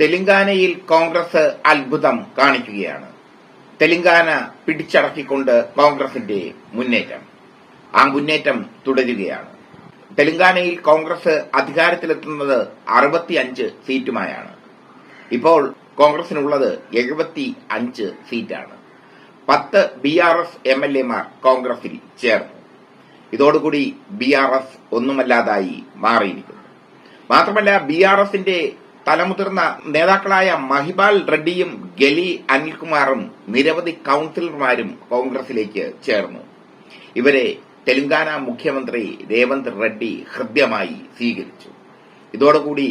തെലങ്കാനയിൽ കോൺഗ്രസ് അത്ഭുതം കാണിക്കുകയാണ്. തെലങ്കാന പിടിച്ചടക്കിക്കൊണ്ട് കോൺഗ്രസിന്റെ മുന്നേറ്റം. ആ മുന്നേറ്റം തുടരുകയാണ്. തെലങ്കാനയിൽ കോൺഗ്രസ് അധികാരത്തിലെത്തുന്നത് അറുപത്തിയഞ്ച് സീറ്റുമായാണ്. ഇപ്പോൾ കോൺഗ്രസിനുള്ളത് എഴുപത്തി അഞ്ച് സീറ്റാണ്. പത്ത് B R S M L എമാർ കോൺഗ്രസിൽ ചേർന്നു. ഇതോടുകൂടി ബി ആർ എസ് ഒന്നുമല്ലാതായി മാറിയിരിക്കുന്നു. മാത്രമല്ല ബി ആർ എസിന്റെ തലമുതിർന്ന നേതാക്കളായ മഹിബാൽ റെഡ്ഡിയും ഗലി അനിൽകുമാറും നിരവധി കൌൺസിലർമാരും കോൺഗ്രസിലേക്ക് ചേർന്നു. ഇവരെ തെലങ്കാന മുഖ്യമന്ത്രി രേവന്ത് റെഡ്ഡി ഹൃദ്യമായി സ്വീകരിച്ചു. ഇതോടുകൂടി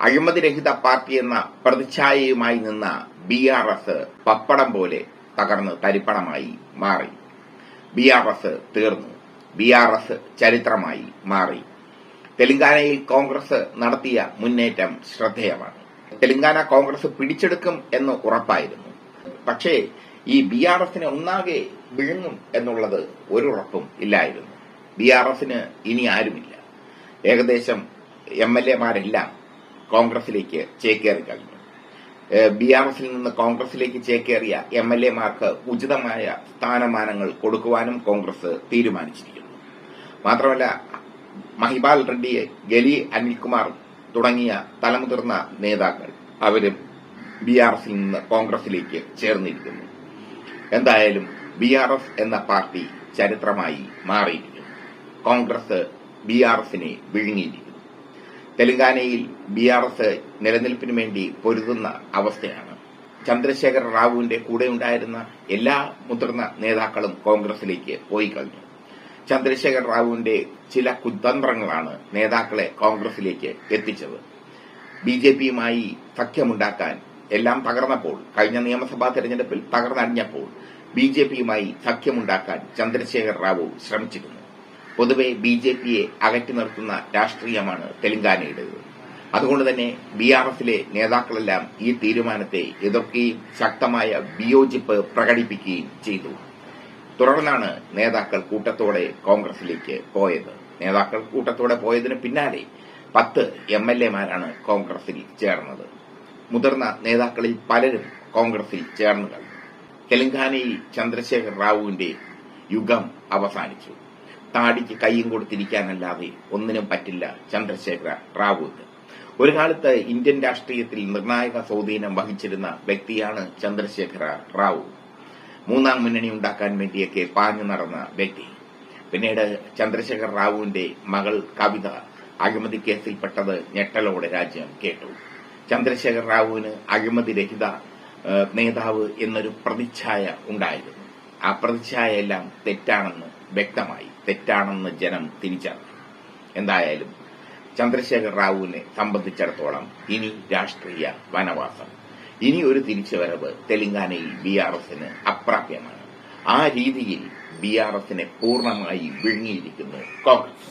അഴിമതിരഹിത പാർട്ടി എന്ന പ്രതിച്ഛായയുമായി നിന്ന ബി ആർ എസ് പപ്പടം പോലെ തകർന്ന് തരിപ്പണമായി മാറി. ബി ആർ എസ് തീർന്നു. ബി ആർ എസ് ചരിത്രമായി മാറി. തെലങ്കാനയിൽ കോൺഗ്രസ് നടത്തിയ മുന്നേറ്റം ശ്രദ്ധേയമാണ്. തെലങ്കാന കോൺഗ്രസ് പിടിച്ചെടുക്കും എന്ന് ഉറപ്പായിരുന്നു. പക്ഷേ ഈ ബി ആർ എസിന് ഒന്നാകെ വിഴുങ്ങും എന്നുള്ളത് ഒരു ഉറപ്പും ഇല്ലായിരുന്നു. ബി ആർ എസിന് ഇനി ആരുമില്ല. ഏകദേശം എം എൽ എമാരെല്ലാം കോൺഗ്രസിലേക്ക് ചേക്കേറി കഴിഞ്ഞു. ബി ആർ എസിൽ നിന്ന് കോൺഗ്രസിലേക്ക് ചേക്കേറിയ എം എൽ എമാർക്ക് ഉചിതമായ സ്ഥാനമാനങ്ങൾ കൊടുക്കുവാനും കോൺഗ്രസ് തീരുമാനിച്ചിരിക്കുന്നു. മാത്രമല്ല മഹിപാൽ റെഡ്ഡിയെ ഗലി അനിൽകുമാർ തുടങ്ങിയ തലമുതിർന്ന നേതാക്കൾ അവരും ബി ആർ എസിൽ നിന്ന് കോൺഗ്രസിലേക്ക് ചേർന്നിരിക്കുന്നു. എന്തായാലും ബി ആർ എസ് എന്ന പാർട്ടി ചരിത്രമായി മാറിയിരിക്കുന്നു. കോൺഗ്രസ് ബി ആർ എസിനെ വിഴുങ്ങിയിരിക്കുന്നു. തെലങ്കാനയിൽ ബി ആർ എസ് നിലനിൽപ്പിന് വേണ്ടി പൊരുതുന്ന അവസ്ഥയാണ്. ചന്ദ്രശേഖർ റാവുവിന്റെ കൂടെ ഉണ്ടായിരുന്ന എല്ലാ മുതിർന്ന നേതാക്കളും കോൺഗ്രസിലേക്ക് പോയി കഴിഞ്ഞു. ചന്ദ്രശേഖർ റാവുവിന്റെ ചില കുതന്ത്രങ്ങളാണ് നേതാക്കളെ കോൺഗ്രസിലേക്ക് എത്തിച്ചത്. ബി ജെ പിയുമായി സഖ്യമുണ്ടാക്കാൻ എല്ലാം തകർന്നപ്പോൾ കഴിഞ്ഞ നിയമസഭാ തെരഞ്ഞെടുപ്പിൽ തകർന്നടിഞ്ഞപ്പോൾ ബി ജെ പിയുമായി സഖ്യമുണ്ടാക്കാൻ ചന്ദ്രശേഖർ റാവു ശ്രമിച്ചിരുന്നു. പൊതുവെ ബി ജെ പിയെ അകറ്റി നിർത്തുന്ന രാഷ്ട്രീയമാണ് തെലങ്കാനയുടേത്. അതുകൊണ്ട് തന്നെ ബി ആർ എസിലെ നേതാക്കളെല്ലാം ഈ തീരുമാനത്തെ എതിർക്കുകയും ശക്തമായ വിയോജിപ്പ് പ്രകടിപ്പിക്കുകയും ചെയ്തു. തുടർന്നാണ് നേതാക്കൾ കൂട്ടത്തോടെ കോൺഗ്രസിലേക്ക് പോയത്. നേതാക്കൾ കൂട്ടത്തോടെ പോയതിന് പിന്നാലെ പത്ത് എം എൽ എമാരാണ് കോൺഗ്രസിൽ ചേർന്നത്. മുതിർന്ന നേതാക്കളിൽ പലരും കോൺഗ്രസിൽ ചേർന്നു കഴിഞ്ഞു തെലങ്കാനയിൽ ചന്ദ്രശേഖർ റാവുവിന്റെ യുഗം അവസാനിച്ചു. താടിക്ക് കൈയും കൊടുത്തിരിക്കാനല്ലാതെ ഒന്നിനും പറ്റില്ല ചന്ദ്രശേഖര റാവുവിന്. ഒരു കാലത്ത് ഇന്ത്യൻ രാഷ്ട്രീയത്തിൽ നിർണായക സ്വാധീനം വഹിച്ചിരുന്ന വ്യക്തിയാണ് ചന്ദ്രശേഖര റാവു. മൂന്നാം മുന്നണി ഉണ്ടാക്കാൻ വേണ്ടിയൊക്കെ പാഞ്ഞു നടന്ന വ്യക്തി പിന്നീട് ചന്ദ്രശേഖർ റാവുവിന്റെ മകൾ കവിത അഴിമതി കേസിൽപ്പെട്ടത് ഞെട്ടലോടെ രാജ്യം കേട്ടു. ചന്ദ്രശേഖർ റാവുവിന് അഴിമതി രഹിത നേതാവ് എന്നൊരു പ്രതിച്ഛായ ഉണ്ടായിരുന്നു. ആ പ്രതിച്ഛായ എല്ലാം തെറ്റാണെന്ന് വ്യക്തമായി തെറ്റാണെന്ന് ജനം തിരിച്ചറിഞ്ഞു. എന്തായാലും ചന്ദ്രശേഖർ റാവുവിനെ സംബന്ധിച്ചിടത്തോളം ഇനി രാഷ്ട്രീയ വനവാസം ഇനി ഒരു തിരിച്ചുവരവ് തെലങ്കാനയിൽ ബി ആർ എസിന് അപ്രാപ്യമാണ്. ആ രീതിയിൽ ബി ആർ എസിനെ പൂർണമായി വിഴുങ്ങിയിരിക്കുന്നു കോൺഗ്രസ്.